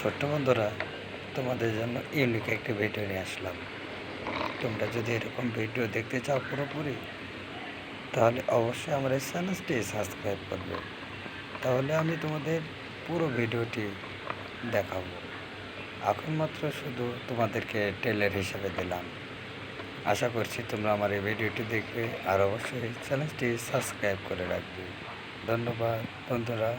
ছোট্ট বন্ধুরা তোমাদের জন্য ইউনিক একটি ভিডিও নিয়ে আসলাম। তোমরা যদি এরকম ভিডিও দেখতে চাও পুরোপুরি, তাহলে অবশ্যই আমার এই চ্যানেলটি সাবস্ক্রাইব করবে। তাহলে আমি তোমাদের পুরো ভিডিওটি দেখাবো। এখন মাত্র শুধু তোমাদেরকে টেলার হিসেবে দিলাম। আশা করছি তোমরা আমার এই ভিডিওটি দেখবে আর অবশ্যই চ্যানেলটি সাবস্ক্রাইব করে রাখবে। ধন্যবাদ বন্ধুরা।